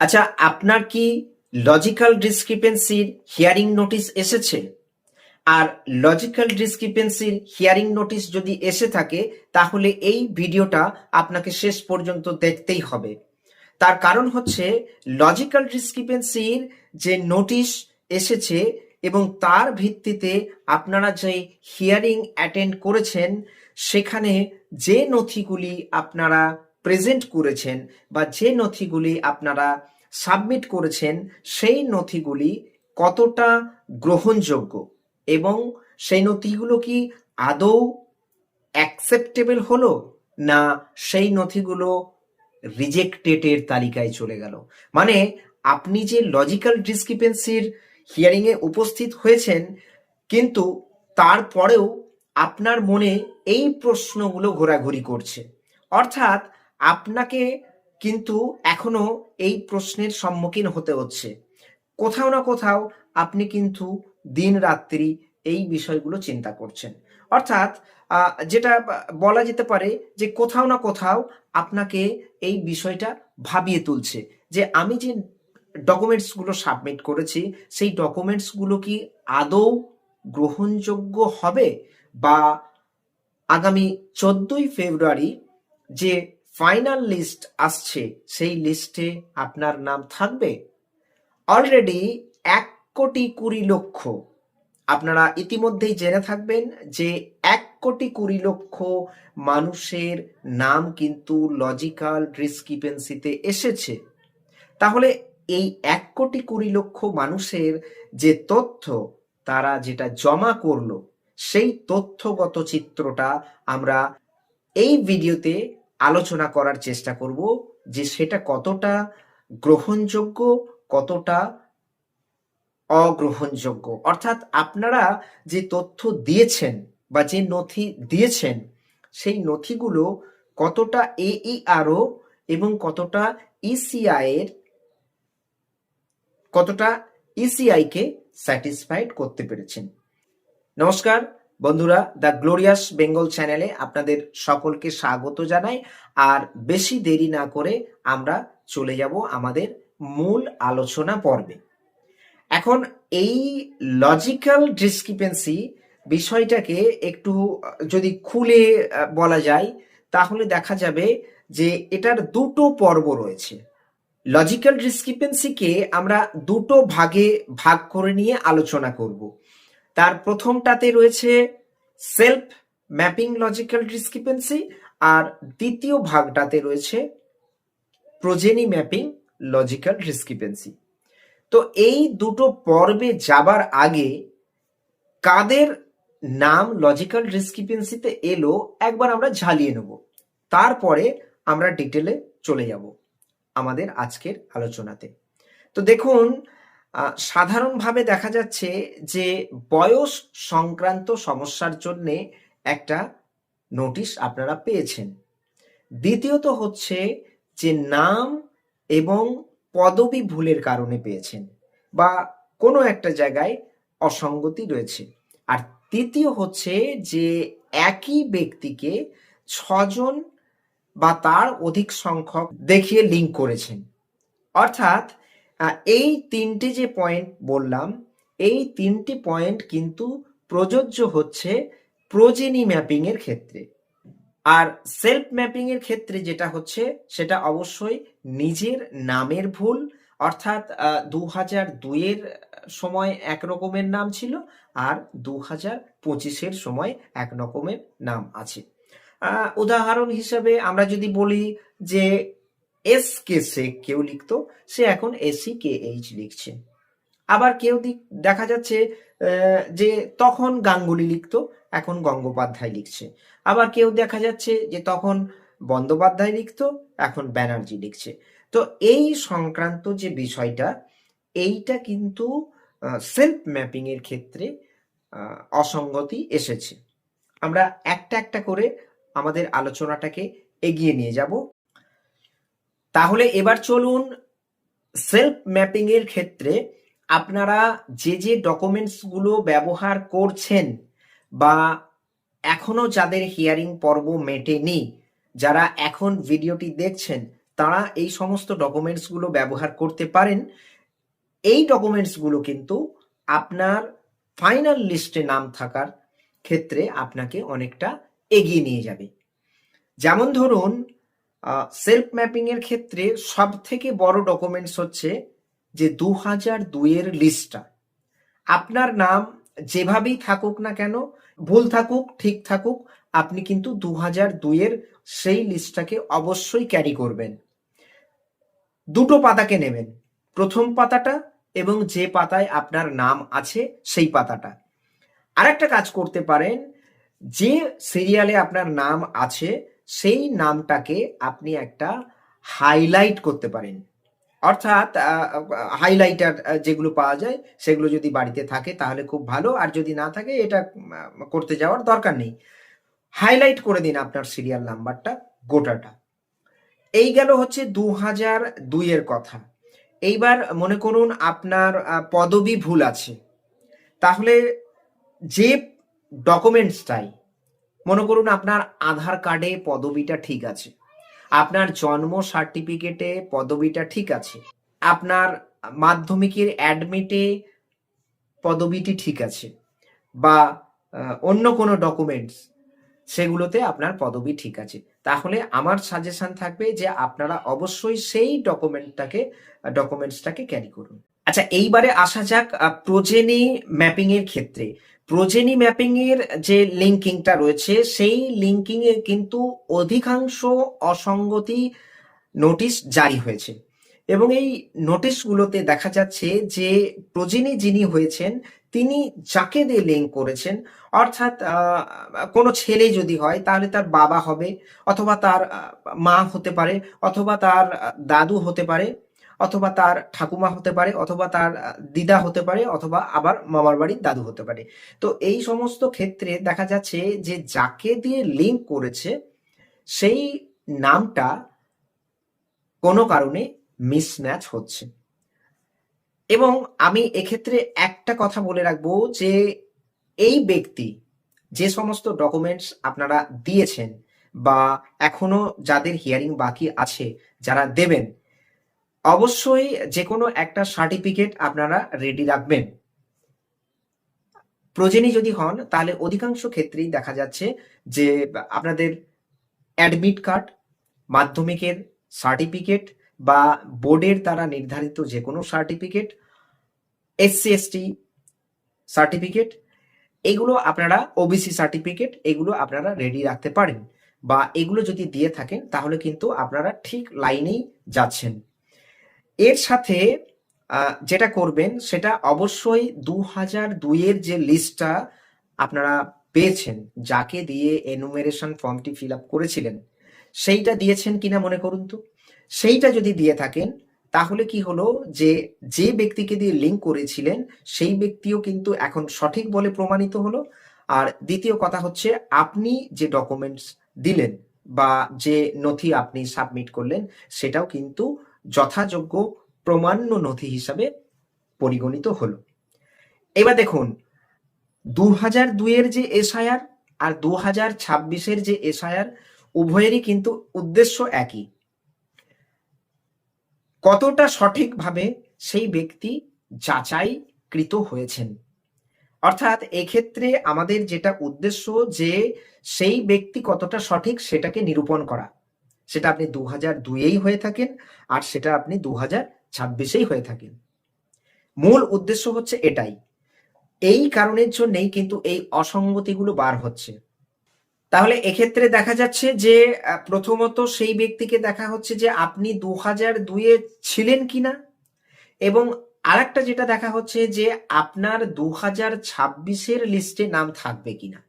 আচ্ছা আপনার কি লজিক্যাল ডিসক্রিপেন্সির হিয়ারিং নোটিশ এসেছে? আর লজিক্যাল ডিসক্রিপেন্সির হিয়ারিং নোটিশ যদি এসে থাকে, তাহলে এই ভিডিওটা আপনাকে শেষ পর্যন্ত দেখতেই হবে। তার কারণ হচ্ছে লজিক্যাল ডিসক্রিপেন্সির যে নোটিশ এসেছে এবং তার ভিত্তিতে আপনারা যে হিয়ারিং অ্যাটেন্ড করেছেন, সেখানে যে নথিগুলি আপনারা প্রেজেন্ট করেছেন বা যে নথিগুলি আপনারা সাবমিট করেছেন, সেই নথিগুলি কতটা গ্রহণযোগ্য এবং সেই নথিগুলো কি আদৌ অ্যাকসেপ্টেবল হলো না সেই নথিগুলো রিজেক্টেডের তালিকায় চলে গেল? মানে আপনি যে লজিক্যাল ডিসক্রিপেন্সির হিয়ারিংয়ে উপস্থিত হয়েছেন, কিন্তু তারপরেও আপনার মনে এই প্রশ্নগুলো ঘোরাঘুরি করছে। অর্থাৎ আপনাকে কিন্তু এখনও এই প্রশ্নের সম্মুখীন হতে হচ্ছে। কোথাও না কোথাও আপনি কিন্তু দিন রাত্রি এই বিষয়গুলো চিন্তা করছেন। অর্থাৎ যেটা বলা যেতে পারে যে কোথাও না কোথাও আপনাকে এই বিষয়টা ভাবিয়ে তুলছে যে আমি যে ডকুমেন্টসগুলো সাবমিট করেছি, সেই ডকুমেন্টসগুলো কি আদৌ গ্রহণযোগ্য হবে? বা আগামী চোদ্দই ফেব্রুয়ারি যে ফাইনাল লিস্ট আসছে, সেই লিস্টে আপনার নাম থাকবে। অলরেডি এক কোটি কুড়ি লক্ষ। আপনারা ইতিমধ্যেই জেনে থাকবেন যে এক কোটি কুড়ি লক্ষ মানুষের নাম কিন্তু লজিক্যাল ডিসক্রিপেন্সিতে এসেছে। তাহলে এই এক কোটি কুড়ি লক্ষ মানুষের যে তথ্য, তারা যেটা জমা করল, সেই তথ্যগত চিত্রটা আমরা এই ভিডিওতে আলোচনা করার চেষ্টা করব যে সেটা কতটা গ্রহণযোগ্য, কতটা অগ্রহণযোগ্য। অর্থাৎ আপনারা যে তথ্য দিয়েছেন বা যে নথি দিয়েছেন, সেই নথিগুলো কতটা এইআরও এবং কতটা ইসিআই এর, কতটা ইসিআই কে স্যাটিসফাইড করতে পেরেছেন। নমস্কার। বন্ধুরা, দ্য গ্লোরিয়াস বেঙ্গল চ্যানেলে আপনাদের সকলকে স্বাগত জানাই। আর বেশি দেরি না করে আমরা চলে যাব আমাদের মূল আলোচনা পর্বে। এখন এই লজিক্যাল ডিসক্রিপেন্সি বিষয়টাকে একটু, যদি খুলে বলা যায়, তাহলে দেখা যাবে যে এটার দুটো পর্ব রয়েছে। লজিক্যাল ডিসক্রিপেন্সিকে আমরা দুটো ভাগে ভাগ করে নিয়ে আলোচনা করব। তার প্রথমটাতে রয়েছে সেলফ ম্যাপিং লজিক্যাল ডিসক্রিপেন্সি আর দ্বিতীয় ভাগটাতে রয়েছে প্রোজেনি ম্যাপিং লজিক্যাল ডিসক্রিপেন্সি তো এই দুটো পর্বে যাবার আগে কাদের নাম লজিক্যাল ডিসক্রিপেন্সিতে এলো একবার আমরা ঝালিয়ে নেব। তারপরে আমরা ডিটেলে চলে যাব আমাদের আজকের আলোচনাতে। তো দেখুন সাধারণভাবে দেখা যাচ্ছে যে বয়স সংক্রান্ত সমস্যার জন্য একটা নোটিশ আপনারা পেয়েছেন। দ্বিতীয়ত হচ্ছে যে নাম এবং পদবি ভুলের কারণে পেয়েছেন বা কোনো একটা জায়গায় অসঙ্গতি রয়েছে। আর তৃতীয় হচ্ছে যে একই ব্যক্তিকে ছজন বা তার অধিক সংখ্যক দেখিয়ে লিঙ্ক করেছেন। অর্থাৎ এই তিনটি যে পয়েন্ট বললাম, এই তিনটি পয়েন্ট কিন্তু প্রযোজ্য হচ্ছে প্রোজেনি ম্যাপিং এর ক্ষেত্রে। আর সেলফ ম্যাপিং এর ক্ষেত্রে যেটা হচ্ছে, সেটা অবশ্যই নিজের নামের ভুল, অর্থাৎ দু হাজার দুইয়ের সময় এক রকমের নাম ছিল আর দু হাজার পঁচিশের সময় এক রকমের নাম আছে। উদাহরণ হিসাবে আমরা যদি বলি যে এস কে সে কেউ লিখতো, সে এখন এসি কে এইচ লিখছে। আবার কেউ দিক দেখা যাচ্ছে যে তখন গাঙ্গুলি লিখতো, এখন গঙ্গোপাধ্যায় লিখছে। আবার কেউ দেখা যাচ্ছে যে তখন বন্দ্যোপাধ্যায় লিখতো, এখন ব্যানার্জি লিখছে। তো এই সংক্রান্ত যে বিষয়টা, এইটা কিন্তু সেলফ ম্যাপিং এর ক্ষেত্রে অসঙ্গতি এসেছে। আমরা একটা একটা করে আমাদের আলোচনাটাকে এগিয়ে নিয়ে যাব। তাহলে এবার চলুন সেলফ ম্যাপিং এর ক্ষেত্রে আপনারা যে যে ডকুমেন্টসগুলো ব্যবহার করছেন বা এখনও যাদের হিয়ারিং পর্ব মেটেনি, যারা এখন ভিডিওটি দেখছেন, তারা এই সমস্ত ডকুমেন্টসগুলো ব্যবহার করতে পারেন। এই ডকুমেন্টসগুলো কিন্তু আপনার ফাইনাল লিস্টে নাম থাকার ক্ষেত্রে আপনাকে অনেকটা এগিয়ে নিয়ে যাবে। যেমন ধরুন সেলফ ম্যাপিং এর ক্ষেত্রে সব থেকে বড় ডকুমেন্টস হচ্ছে যে দু হাজার দুইয়ের লিস্টটা আপনার নাম যেভাবেই থাকুক না কেন, ভুল থাকুক, ঠিক থাকুক, আপনি কিন্তু দু হাজার দুইয়ের সেই লিস্টটাকে অবশ্যই ক্যারি করবেন। দুটো পাতাকে নেবেন, প্রথম পাতাটা এবং যে পাতায় আপনার নাম আছে সেই পাতাটা। আরেকটা কাজ করতে পারেন, যে সিরিয়ালে আপনার নাম আছে সেই নামটাকে আপনি একটা হাইলাইট করতে পারেন। অর্থাৎ হাইলাইটার যেগুলো পাওয়া যায়, সেগুলো যদি বাড়িতে থাকে তাহলে খুব ভালো। আর যদি না থাকে, এটা করতে যাওয়ার দরকার নেই। হাইলাইট করে দিন আপনার সিরিয়াল নাম্বারটা, গোটাটা। এই গেল হচ্ছে দু হাজার দুইয়ের কথা। এইবার মনে করুন আপনার পদবি ভুল আছে। তাহলে যে ডকুমেন্টসটাই মনে করুন আপনার আধার কার্ডে পদবিটা ঠিক আছে। আপনার জন্ম সার্টিফিকেটে পদবিটা ঠিক আছে। আপনার মাধ্যমিকের অ্যাডমিটে পদবিটি ঠিক আছে বা অন্য কোনো ডকুমেন্টস সেগুলোতে আপনার পদবি ঠিক আছে। তাহলে আমার সাজেশন থাকবে যে আপনারা অবশ্যই সেই ডকুমেন্টটাকে ডকুমেন্টসটাকে ক্যারি করুন। আচ্ছা এইবারে আসা যাক প্রোজেনি ম্যাপিং এর ক্ষেত্রে। প্রোজেনি ম্যাপিং এর যে লিঙ্কিংটা রয়েছে, সেই লিঙ্কিং এ কিন্তু অধিকাংশ অসঙ্গতি নোটিশ জারি হয়েছে। এবং এই নোটিশগুলোতে দেখা যাচ্ছে যে প্রোজেনি যিনি হয়েছেন, তিনি যাকে দিয়ে লিঙ্ক করেছেন, অর্থাৎ কোনো ছেলে যদি হয়, তাহলে তার বাবা হবে, অথবা তার মা হতে পারে, অথবা তার দাদু হতে পারে। অথবা তার ঠাকুমা হতে পারে, অথবা তার দিদা হতে পারে, অথবা আবার মামার বাড়ির দাদু হতে পারে। তো এই সমস্ত ক্ষেত্রে দেখা যাচ্ছে যে যাকে দিয়ে লিঙ্ক করেছে, সেই নামটা কোনো কারণে মিসম্যাচ হচ্ছে। এবং আমি এক্ষেত্রে একটা কথা বলে রাখব যে এই ব্যক্তি যে সমস্ত ডকুমেন্টস আপনারা দিয়েছেন বা এখনও যাদের হিয়ারিং বাকি আছে, যারা দেবেন অবশ্যই যে কোনো একটা সার্টিফিকেট আপনারা রেডি রাখবেন। প্রজেনি যদি হন, তাহলে অধিকাংশ ক্ষেত্রেই দেখা যাচ্ছে যে আপনাদের অ্যাডমিট কার্ড মাধ্যমিকের সার্টিফিকেট বা বোর্ডের দ্বারা নির্ধারিত যে কোনো সার্টিফিকেট এসসি এসটি সার্টিফিকেট এগুলো আপনারা ওবিসি সার্টিফিকেট এগুলো আপনারা রেডি রাখতে পারেন। বা এগুলো যদি দিয়ে থাকেন, তাহলে কিন্তু আপনারা ঠিক লাইনেই যাচ্ছেন। এর সাথে যেটা করবেন সেটা অবশ্যই দু হাজার দুইয়ের যে লিস্টটা আপনারা পেয়েছেন, যাকে দিয়ে এনুমেরেশন ফর্মটি ফিল আপ করেছিলেন, সেইটা দিয়েছেন কিনা মনে করুন তো? সেইটা যদি দিয়ে থাকেন, তাহলে কি হলো যে যে ব্যক্তিকে দিয়ে লিঙ্ক করেছিলেন, সেই ব্যক্তিও কিন্তু এখন সঠিক বলে প্রমাণিত হলো। আর দ্বিতীয় কথা হচ্ছে, আপনি যে ডকুমেন্টস দিলেন বা যে নথি আপনি সাবমিট করলেন, সেটাও কিন্তু যথাযোগ্য প্রমাণ্য নথি হিসাবে পরিগণিত হলো। এবার দেখুন দু হাজার দুইয়ের যে এসআইআর আর দু হাজার ছাব্বিশের যে এসআইআর, উভয়েরই কিন্তু উদ্দেশ্য একই। কতটা সঠিকভাবে সেই ব্যক্তি যাচাইকৃত হয়েছেন? অর্থাৎ এক্ষেত্রে আমাদের যেটা উদ্দেশ্য যে সেই ব্যক্তি কতটা সঠিক সেটাকে নিরূপণ করা। সেটা আপনি দু হাজার দুইয়েই হয়ে থাকেন আর সেটা আপনি দু হাজার ছাব্বিশেই হয়ে থাকেন। মূল উদ্দেশ্য হচ্ছে এটাই। এই কারণের জন্যেই কিন্তু এই অসঙ্গতিগুলো বার হচ্ছে। তাহলে এক্ষেত্রে দেখা যাচ্ছে যে প্রথমত সেই ব্যক্তিকে দেখা হচ্ছে যে আপনি দু হাজার দুইয়ে ছিলেন কিনা এবং আরেকটা যেটা দেখা হচ্ছে যে আপনার দু হাজার ছাব্বিশের লিস্টে নাম থাকবে কিনা।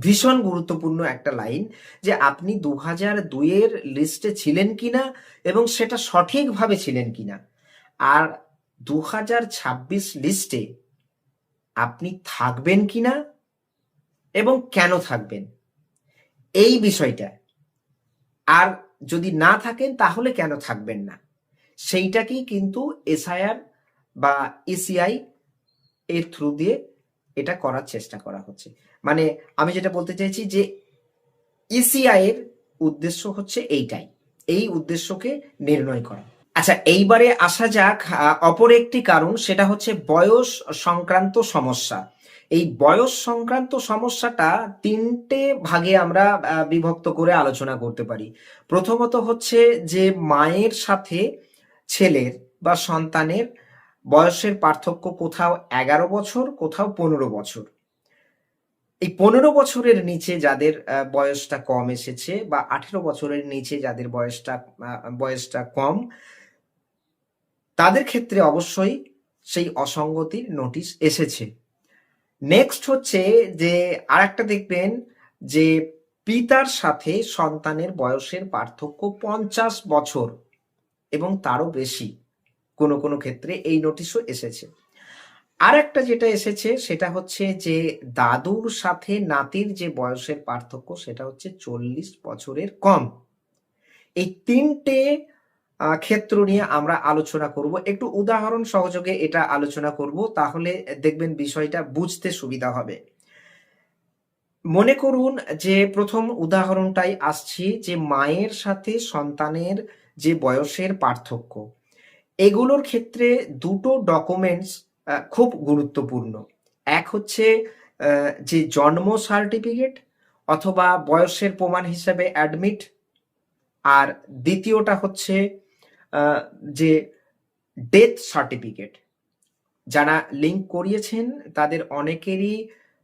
ভীষণ গুরুত্বপূর্ণ একটা লাইন যে আপনি দু হাজার দুইয়ের লিস্টে ছিলেন কিনা এবং সেটা সঠিকভাবে ছিলেন কিনা। আর দু হাজার ছাব্বিশ লিস্টে আপনি থাকবেন কিনা এবং কেন থাকবেন? এই বিষয়টা। আর যদি না থাকেন তাহলে কেন থাকবেন না? সেইটাকেই কিন্তু এসআইআর বা এসিআই এর থ্রু দিয়ে এটা করার চেষ্টা করা হচ্ছে। মানে আমি যেটা বলতে চাইছি যে ইসিআই এর উদ্দেশ্য হচ্ছে এইটাই। এই উদ্দেশ্যকে নির্ণয় করা। আচ্ছা এইবারে আসা যাক অপর একটি কারণ, সেটা হচ্ছে বয়স সংক্রান্ত সমস্যা। এই বয়স সংক্রান্ত সমস্যাটা তিনটে ভাগে আমরা বিভক্ত করে আলোচনা করতে পারি। প্রথমত হচ্ছে যে মায়ের সাথে ছেলের বা সন্তানের বয়সের পার্থক্য কোথাও এগারো বছর, কোথাও পনেরো বছর। এই পনেরো বছরের নিচে যাদের বয়সটা কম এসেছে বা আঠেরো বছরের নিচে যাদের বয়সটা বয়সটা কম, তাদের ক্ষেত্রে অবশ্যই সেই অসঙ্গতির নোটিশ এসেছে। নেক্সট হচ্ছে যে, আরেকটা দেখবেন যে, পিতার সাথে সন্তানের বয়সের পার্থক্য পঞ্চাশ বছর এবং তারও বেশি। কোনো কোনো ক্ষেত্রে এই নোটিশও এসেছে। আর একটা যেটা এসেছে সেটা হচ্ছে যে দাদুর সাথে নাতির যে বয়সের পার্থক্য সেটা হচ্ছে চল্লিশ বছরের কম। এই তিনটে ক্ষেত্র নিয়ে আমরা আলোচনা করব। একটু উদাহরণ সহযোগে এটা আলোচনা করব, তাহলে দেখবেন বিষয়টা বুঝতে সুবিধা হবে। মনে করুন যে প্রথম উদাহরণটাই আসছি যে মায়ের সাথে সন্তানের যে বয়সের পার্থক্য, এগুলোর ক্ষেত্রে দুটো ডকুমেন্টস খুব গুরুত্বপূর্ণ। এক হচ্ছে যে জন্ম সার্টিফিকেট অথবা বয়সের প্রমাণ হিসেবে অ্যাডমিট। আর দ্বিতীয়টা হচ্ছে যে ডেথ সার্টিফিকেট। যারা লিঙ্ক করিয়েছেন, তাদের অনেকেরই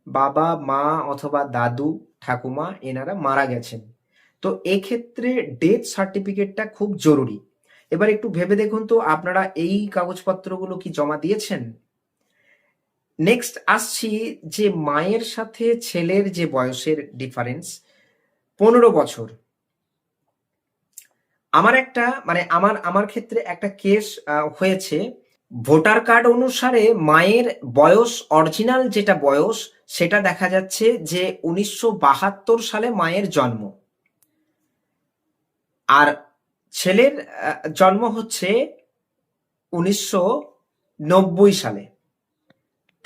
বাবা, মা অথবা দাদু, ঠাকুমা এনারা মারা গেছেন। তো এক্ষেত্রে ডেথ সার্টিফিকেটটা খুব জরুরি। এবার একটু ভেবে দেখুন তো, আপনারা এই কাগজপত্রগুলো কি জমা দিয়েছেন? নেক্সট আসছি যে মায়ের সাথে ছেলের যে বয়সের ডিফারেন্স পনেরো বছর। আমার একটা মানে আমার আমার ক্ষেত্রে একটা কেস হয়েছে। ভোটার কার্ড অনুসারে মায়ের বয়স অরিজিনাল যেটা বয়স, সেটা দেখা যাচ্ছে যে উনিশশো বাহাত্তর সালে মায়ের জন্ম। আর ছেলের জন্ম হচ্ছে উনিশশো নব্বই সালে।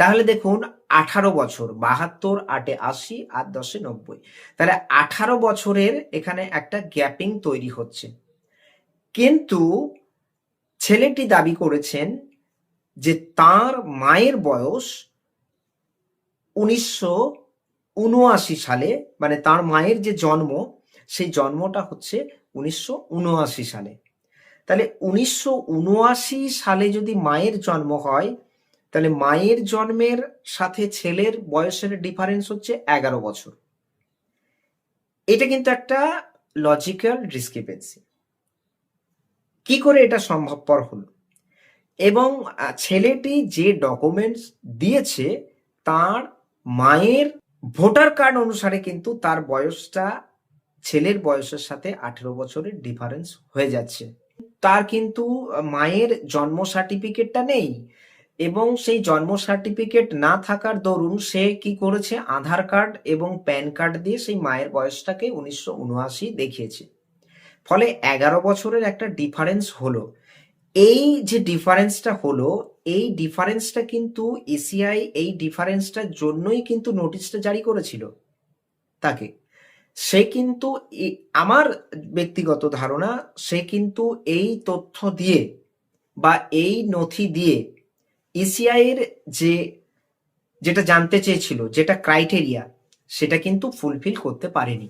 তাহলে দেখুন, আঠারো বছর, বাহাত্তর, আটে আশি আর দশে নব্বই। তাহলে আঠারো বছরের এখানে একটা গ্যাপিং তৈরি হচ্ছে। কিন্তু ছেলেটি দাবি করেছেন যে তার মায়ের বয়স উনিশশো উনআশি সালে মানে তার মায়ের যে জন্ম, সেই জন্মটা হচ্ছে উনিশশো উনআশি সালে। তাহলে উনিশশো উনআশি সালে যদি মায়ের জন্ম হয় তাহলে মায়ের জন্মের সাথে ছেলের বয়সের ডিফারেন্স হচ্ছে এগারো বছর। এটা কিন্তু একটা লজিক্যাল ডিসক্রিপেন্সি কি করে এটা সম্ভবপর হলো? এবং ছেলেটি যে ডকুমেন্টস দিয়েছে, তার মায়ের ভোটার কার্ড অনুসারে কিন্তু তার বয়সটা, ছেলের বয়সের সাথে আঠেরো বছরের ডিফারেন্স হয়ে যাচ্ছে। তার কিন্তু মায়ের জন্ম সার্টিফিকেটটা নেই। এবং সেই জন্ম সার্টিফিকেট না থাকার দরুন সে কি করেছে? আধার কার্ড এবং প্যান কার্ড দিয়ে সেই মায়ের বয়সটাকে উনিশশো উনআশি দেখিয়েছে। ফলে এগারো বছরের একটা ডিফারেন্স হলো। এই যে ডিফারেন্সটা হলো, এই ডিফারেন্সটা কিন্তু এসিআই এই ডিফারেন্সটার জন্যই কিন্তু নোটিশটা জারি করেছিল তাকে। সে কিন্তু আমার ব্যক্তিগত ধারণা, সে কিন্তু এই তথ্য দিয়ে বা এই নথি দিয়ে ইসিআই এর যে, যেটা জানতে চেয়েছিল, যেটা ক্রাইটেরিয়া সেটা কিন্তু ফুলফিল করতে পারেনি।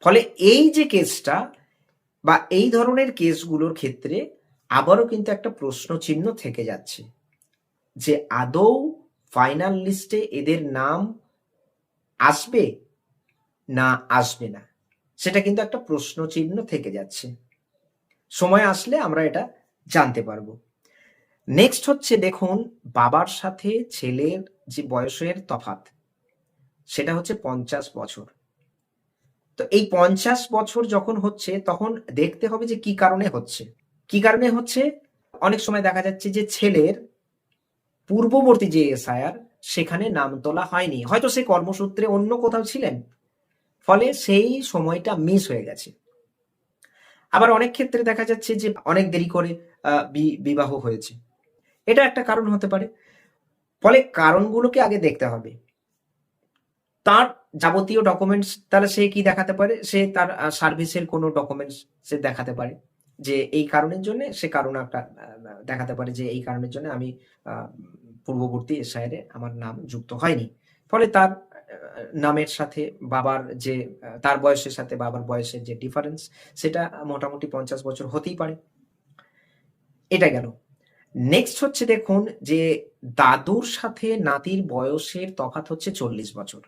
ফলে এই যে কেসটা বা এই ধরনের কেসগুলোর ক্ষেত্রে আবারও কিন্তু একটা প্রশ্ন চিহ্ন থেকে যাচ্ছে। যে আদৌ ফাইনাল লিস্টে এদের নাম আসবে না আসবে না, সেটা কিন্তু একটা প্রশ্ন চিহ্ন থেকে যাচ্ছে। সময় আসলে আমরা এটা জানতে পারব। নেক্সট হচ্ছে দেখুন বাবার সাথে ছেলের যে বয়সের তফাৎ, সেটা হচ্ছে পঞ্চাশ বছর। তো এই পঞ্চাশ বছর যখন হচ্ছে, তখন দেখতে হবে যে কি কারণে হচ্ছে। কি কারণে হচ্ছে? অনেক সময় দেখা যাচ্ছে যে ছেলের পূর্ববর্তী যে এসআইআর, সেখানে নাম তোলা হয়নি। হয়তো সে কর্মসূত্রে অন্য কোথাও ছিলেন, ফলে সেই সময়টা মিস হয়ে গেছে। আবার অনেক ক্ষেত্রে দেখা যাচ্ছে যে অনেক দেরি করে বিবাহ হয়েছে। এটা একটা কারণ হতে পারে। ফলে কারণগুলোকে আগে দেখতে হবে। তার যাবতীয় ডকুমেন্টস তাহলে সে কি দেখাতে পারে? সে তার সার্ভিসের কোনো ডকুমেন্টস সে দেখাতে পারে যে এই কারণের জন্য সে কারণ একটা দেখাতে পারে যে এই কারণের জন্য আমি পূর্ববর্তী এসআইআর আমার নাম যুক্ত হয়নি। ফলে তার নামের সাথে বাবার যে তার বয়সের সাথে বাবার বয়সের যে ডিফারেন্স সেটা মোটামুটি পঞ্চাশ বছর হতেই পারে। এটা গেল। নেক্সট হচ্ছে দেখুন যে দাদুর সাথে নাতির বয়সের তফাত হচ্ছে চল্লিশ বছর।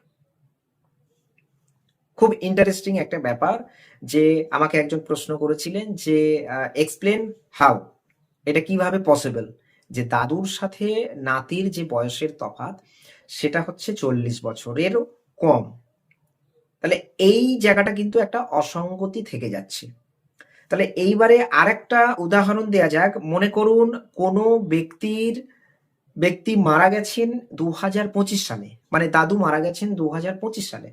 খুব ইন্টারেস্টিং একটা ব্যাপার যে আমাকে একজন প্রশ্ন করেছিলেন যে এক্সপ্লেন হাউ এটা কীভাবে পসিবল যে দাদুর সাথে নাতির যে বয়সের তফাৎ, সেটা হচ্ছে চল্লিশ বছরেরও কম। তাহলে এই জায়গাটা কিন্তু একটা অসঙ্গতি থেকে যাচ্ছে। তাহলে এইবারে আরেকটা উদাহরণ দেয়া যাক। মনে করুন কোনো ব্যক্তির, ব্যক্তি মারা গেছেন দু হাজার পঁচিশ সালে। মানে দাদু মারা গেছেন দু সালে।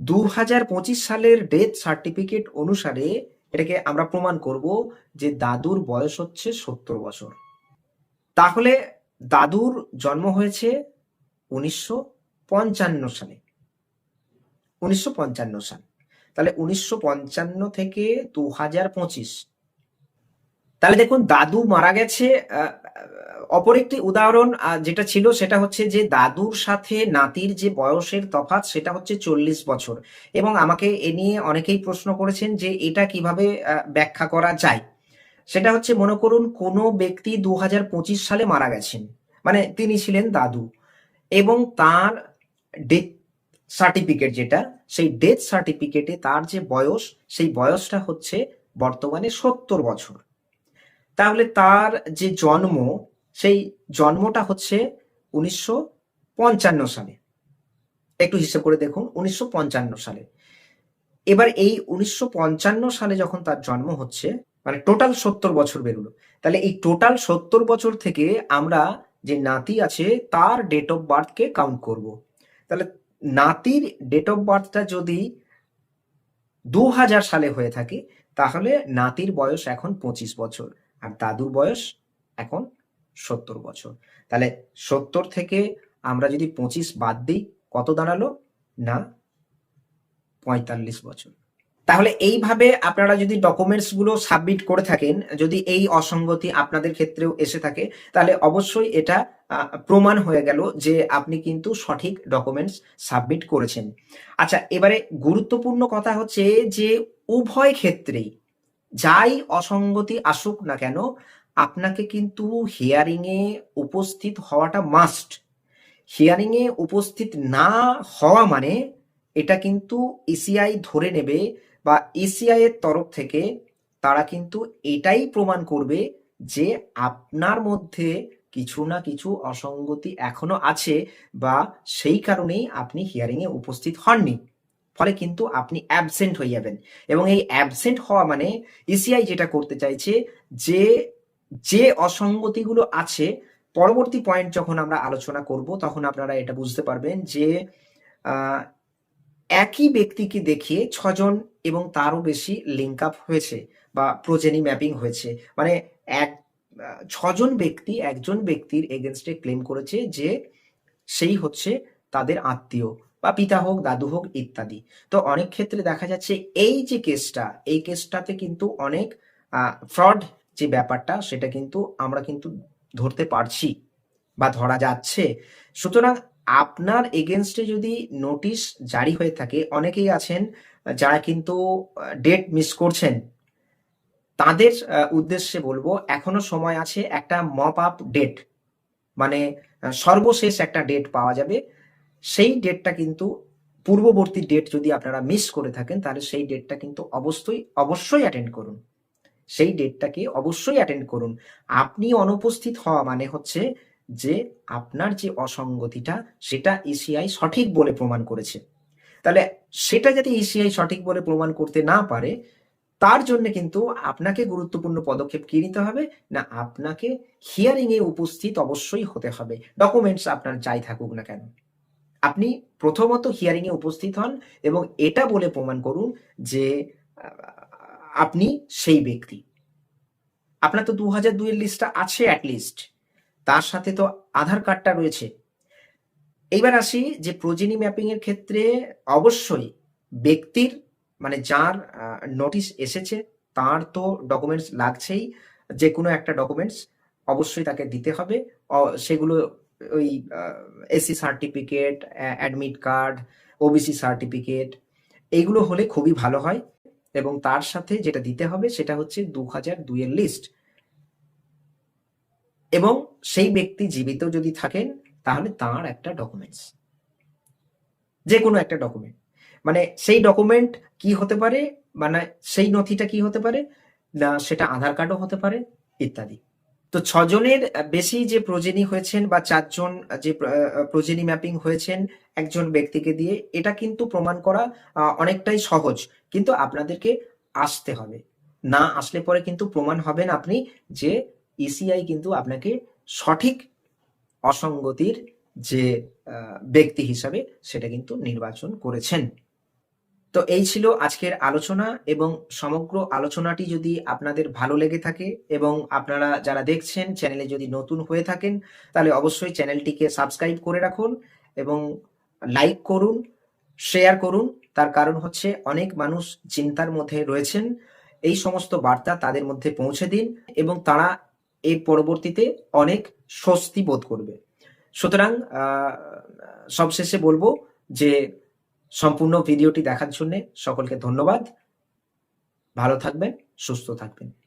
দু হাজার পঁচিশ সালের ডেথ সার্টিফিকেট অনুসারে এটাকে আমরা প্রমাণ করব যে দাদুর বয়স হচ্ছে সত্তর বছর। তাহলে দাদুর জন্ম হয়েছে উনিশশো পঞ্চান্ন সালে। উনিশশো পঞ্চান্ন সাল। তাহলে উনিশশো পঞ্চান্ন থেকে দু হাজার পঁচিশ। তাহলে দেখুন, দাদু মারা গেছে অপর একটি উদাহরণ যেটা ছিল সেটা হচ্ছে যে দাদুর সাথে নাতির যে বয়সের তফাৎ, সেটা হচ্ছে চল্লিশ বছর। এবং আমাকে এ নিয়ে অনেকেই প্রশ্ন করেছেন যে এটা কীভাবে ব্যাখ্যা করা যায়। সেটা হচ্ছে, মনে করুন, কোনো ব্যক্তি দু সালে মারা গেছেন। মানে তিনি ছিলেন দাদু। এবং তার ডেথ সার্টিফিকেট যেটা, সেই ডেথ সার্টিফিকেটে তার যে বয়স, সেই বয়সটা হচ্ছে বর্তমানে সত্তর বছর। তাহলে তার যে জন্ম, সেই জন্মটা হচ্ছে উনিশশো পঞ্চান্ন সালে। একটু হিসেব করে দেখুন, উনিশশো পঞ্চান্ন সালে। এবার এই উনিশশো পঞ্চান্ন সালে যখন তার জন্ম হচ্ছে মানে টোটাল সত্তর বছর বেরোলো। তাহলে এই টোটাল সত্তর বছর থেকে আমরা যে নাতি আছে, তার ডেট অফ বার্থকে কাউন্ট করব। তাহলে নাতির ডেট অফ বার্থটা যদি দু হাজার সালে হয়ে থাকে, তাহলে নাতির বয়স এখন পঁচিশ বছর আর দাদুর বয়স এখন সত্তর বছর। তাহলে সত্তর থেকে আমরা যদি পঁচিশ বাদ দিই, কত দাঁড়াল? না, পঁয়তাল্লিশ বছর। তাহলে এইভাবে আপনারা যদি ডকুমেন্টসগুলো সাবমিট করে থাকেন, যদি এই অসঙ্গতি আপনাদের ক্ষেত্রেও এসে থাকে, তাহলে অবশ্যই এটা প্রমাণ হয়ে গেল যে আপনি কিন্তু সঠিক ডকুমেন্টস সাবমিট করেছেন। আচ্ছা এবারে গুরুত্বপূর্ণ কথা হচ্ছে যে উভয় ক্ষেত্রেই যাই অসঙ্গতি আসুক না কেন, আপনাকে কিন্তু হিয়ারিং এ উপস্থিত হওয়াটা মাস্ট হিয়ারিং এ উপস্থিত না হওয়া মানে এটা কিন্তু ইসিআই ধরে নেবে বা ইসিআই এর তরফ থেকে তারা কিন্তু এটাই প্রমাণ করবে যে আপনার মধ্যে কিছু না কিছু অসঙ্গতি এখনও আছে বা সেই কারণেই আপনি হিয়ারিং এ উপস্থিত হননি। ফলে কিন্তু আপনি অ্যাবসেন্ট হয়ে যাবেন এবং এই অ্যাবসেন্ট হওয়া মানে ইসিআই যেটা করতে চাইছে যে যে অসঙ্গতিগুলো আছে, পরবর্তী পয়েন্ট যখন আমরা আলোচনা করব তখন আপনারা এটা বুঝতে পারবেন যে একই ব্যক্তিকে দেখিয়ে ছজন এবং তারও বেশি লিঙ্ক আপ হয়েছে বা প্রোজেনি ম্যাপিং হয়েছে। মানে এক, ছজন ব্যক্তি একজন ব্যক্তির এগেনস্টে ক্লেম করেছে যে সেই হচ্ছে তাদের আত্মীয় বা পিতা হোক, দাদু হোক, ইত্যাদি। তো অনেক ক্ষেত্রে দেখা যাচ্ছে এই যে কেসটা এই কেসটাতে কিন্তু অনেক ফ্রড যে ব্যাপারটা সেটা কিন্তু আমরা কিন্তু ধরতে পারছি বা ধরা যাচ্ছে। সুতরাং আপনার এগেনস্টে যদি নোটিশ জারি হয়ে থাকে, অনেকেই আছেন যারা কিন্তু ডেট মিস করছেন। তাদের উদ্দেশ্যে বলব, এখনও সময় আছে একটা মপ আপ ডেট মানে সর্বশেষ একটা ডেট পাওয়া যাবে। সেই ডেটটা কিন্তু পূর্ববর্তী ডেট যদি আপনারা মিস করে থাকেন, তাহলে সেই ডেটটা কিন্তু অবশ্যই অবশ্যই অ্যাটেন্ড করুন। সেই ডেটটাকে অবশ্যই অ্যাটেন্ড করুন। আপনি অনুপস্থিত হওয়া মানে হচ্ছে যে আপনার যে অসঙ্গতিটা সেটা ইসিআই সঠিক বলে প্রমাণ করেছে। তাহলে সেটা যাতে ইসিআই সঠিক বলে প্রমাণ করতে না পারে, তার জন্য কিন্তু আপনাকে গুরুত্বপূর্ণ পদক্ষেপ কি নিতে হবে? না, আপনাকে হিয়ারিং এ উপস্থিত অবশ্যই হতে হবে। ডকুমেন্টস আপনার যাই থাকুক না কেন। আপনি প্রথমত হিয়ারিং এ উপস্থিত হন এবং এটা বলে প্রমাণ করুন যে আপনি সেই ব্যক্তি। আপনার তো দু হাজার দুইয়ের লিস্টটা আছে অ্যাটলিস্ট তার সাথে তো আধার কার্ডটা রয়েছে। এইবার আসি যে প্রোজেনি ম্যাপিং এর ক্ষেত্রে অবশ্যই ব্যক্তির মানে যার নোটিশ এসেছে, তার তো ডকুমেন্টস লাগছেই যে কোনো একটা ডকুমেন্টস অবশ্যই তাকে দিতে হবে। সেগুলো ওই SC certificate admit card OBC certificate এইগুলো হলে খুবই ভালো হয়। এবং তার সাথে যেটা দিতে হবে সেটা হচ্ছে দু হাজার দুইয়ের লিস্ট এবং সেই ব্যক্তি জীবিত যদি থাকেন, তাহলে তার একটা ডকুমেন্টস যে কোনো একটা ডকুমেন্ট মানে সেই ডকুমেন্ট কি হতে পারে? মানে সেই নথিটা কি হতে পারে? না, সেটা আধার কার্ডও হতে পারে, ইত্যাদি। তো ছজনের বেশি যে প্রজেনি হয়েছেন বা চারজন যে প্রজেনি ম্যাপিং হয়েছেন একজন ব্যক্তিকে দিয়ে, এটা কিন্তু প্রমাণ করা অনেকটাই সহজ। কিন্তু আপনাদেরকে আসতে হবে। না আসলে পরে কিন্তু প্রমাণ হবেন আপনি যে ইসিআই কিন্তু আপনাকে সঠিক অসঙ্গতির যে ব্যক্তি হিসাবে সেটা কিন্তু নির্বাচন করেছেন। তো এই ছিল আজকের আলোচনা এবং সমগ্র আলোচনাটি যদি আপনাদের ভালো লেগে থাকে এবং আপনারা যারা দেখছেন চ্যানেলে যদি নতুন হয়ে থাকেন, তাহলে অবশ্যই চ্যানেলটিকে সাবস্ক্রাইব করে রাখুন এবং লাইক করুন, শেয়ার করুন। তার কারণ হচ্ছে অনেক মানুষ চিন্তার মধ্যে রয়েছেন। এই সমস্ত বার্তা তাদের মধ্যে পৌঁছে দিন এবং তারা এর পরবর্তীতে অনেক স্বস্তি বোধ করবে। সুতরাং সবশেষে বলব যে সম্পূর্ণ ভিডিওটি দেখার জন্য সকলকে ধন্যবাদ। ভালো থাকবেন, সুস্থ থাকবেন।